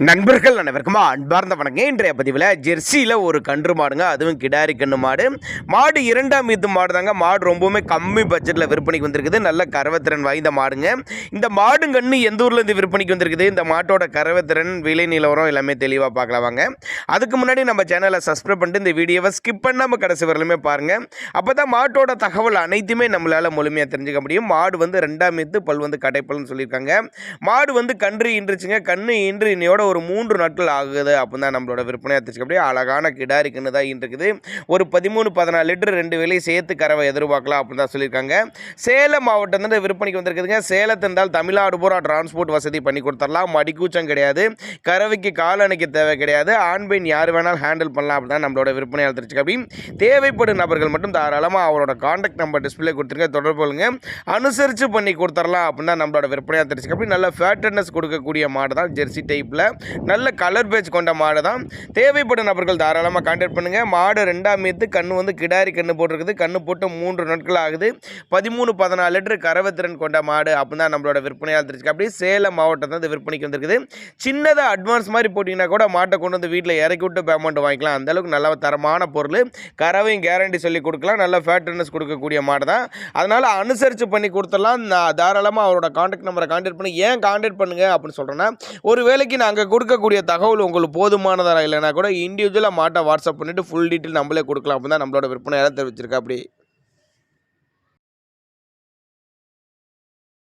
நண்பர்கள் அனைவருக்குமா அன்பார்ந்த வணக்கம். இன்றைய பதிவில் ஜெர்சியில் ஒரு கன்று மாடுங்க அதுவும் கிடாரி கன்று மாடு. மாடு இரண்டாம் இது மாடு தாங்க மாடு ரொம்பவுமே கம்மி பட்ஜெட்டில் விற்பனைக்கு வந்திருக்குது. நல்ல கரவத்திறன் வாய்ந்த மாடுங்க. இந்த மாடு கன்று எந்த ஊர்லேருந்து விற்பனைக்கு வந்திருக்குது? இந்த மாட்டோட கறவைத்திறன் விலை நிலவரம் எல்லாமே தெளிவாக பார்க்கலாம் வாங்க. அதுக்கு முன்னாடி நம்ம சேனலை சப்ஸ்கிரைப் பண்ணிட்டு இந்த வீடியோவை ஸ்கிப் பண்ணாமல் கடைசி வரலுமே பாருங்கள் அப்போ தான் மாட்டோட தகவல் அனைத்துமே நம்மளால் முழுமையாக தெரிஞ்சுக்க முடியும். மாடு வந்து ரெண்டாம் மீத்து பல் வந்து கடைப்பல்னு சொல்லியிருக்காங்க. மாடு வந்து கன்று ஈன்றுச்சுங்க கன்று ஈன்று இன்னையோட ஒரு மூன்று நாட்கள் ஆகுது அப்படின்னு தான் நம்மளோட விற்பனையாக அத்திச்சு அப்படியே அழகான கிடாரி கன்று தான் இருக்குது. ஒரு பதிமூணு பதினாலு லிட்டர் ரெண்டு வேலையும் சேர்த்து கறவை எதிர்பார்க்கலாம் அப்படின்னு தான் சொல்லியிருக்காங்க. சேலம் மாவட்டம் விற்பனைக்கு வந்திருக்குதுங்க. சேலத்திருந்தால் தமிழ்நாடு பூரா டிரான்ஸ்போர்ட் வசதி பண்ணி கொடுத்துடலாம். மடிக்கூச்சம் கிடையாது. கறவைக்கு கால் அணைக்க தேவை கிடையாது. ஆண் பெண் யார் வேணாலும் ஹேண்டில் பண்ணலாம் அப்படி தான் நம்மளோட விற்பனையாளர் தெரிஞ்சுக்க அப்படி தேவைப்படும் நபர்கள் மட்டும் தாராளமாக அவரோட காண்டாக்ட் நம்பர் டிஸ்பிளே கொடுத்துருங்க. தொடர்பு கொள்ளுங்க. அனுசரித்து பண்ணி கொடுத்துடலாம் அப்படின்னு தான் நம்மளோட விற்பனையாக தெரிஞ்சுக்க அப்படி நல்ல ஃபேட்டர்னஸ் கொடுக்கக்கூடிய மாடு தான் ஜெர்சி டைப்பில் நல்ல கலர் பேஜ் கொண்ட மாடு தான் தேவைப்படும் நபர்கள் தாராளமாக கான்டாக்ட் பண்ணுங்கள் மாடு ரெண்டாம் மீத்து கண்ணு வந்து கிடாரி கண்ணு போட்டிருக்குது. கண்ணு போட்டு மூன்று நாட்கள் ஆகுது. பதிமூணு பதினாலு லிட்டர் கரவத்திறன் கொண்ட மாடு அப்படின்னு தான் நம்மளோட விற்பனையாளர் தெரிஞ்சுக்க அப்படி சேலம் மாவட்டத்தில் வந்து விற்பனைக்கு வந்திருக்குது. சின்னதாக அட்வான்ஸ் மாதிரி போட்டிங்கன்னா கூட மாட்டை கொண்டு வந்து வீட்டில் இறக்கி விட்டு பேமெண்ட் வாங்கிக்கலாம். அந்தளவுக்கு நல்ல தரமான பொருள். கறவையும் கேரண்டி சொல்லி கொடுக்கலாம். நல்ல ஃபேட்டர்னஸ் கொடுக்கக்கூடிய மாடு தான் அதனால் அனுசரித்து பண்ணி கொடுத்துடலாம். நான் தாராளமாக அவரோட காண்டாக்ட் நம்பரை காண்டாக்ட் பண்ணி ஏன் காண்டாக்ட் பண்ணுங்க அப்படின்னு சொல்கிறேன்னா ஒரு வேலைக்கு நாங்கள் கொடுக்கக்கூடிய தகவல் உங்களுக்கு போதுமானதாக இல்லைனா கூட இண்டிவிஜுவலாக மாட்டை வாட்ஸ்அப் பண்ணிவிட்டு ஃபுல் டீட்டெயில் நம்மளே கொடுக்கலாம். அப்படின்னு தான் நம்மளோட விற்பனையாளர் தெரிவிச்சிருக்கா அப்படி.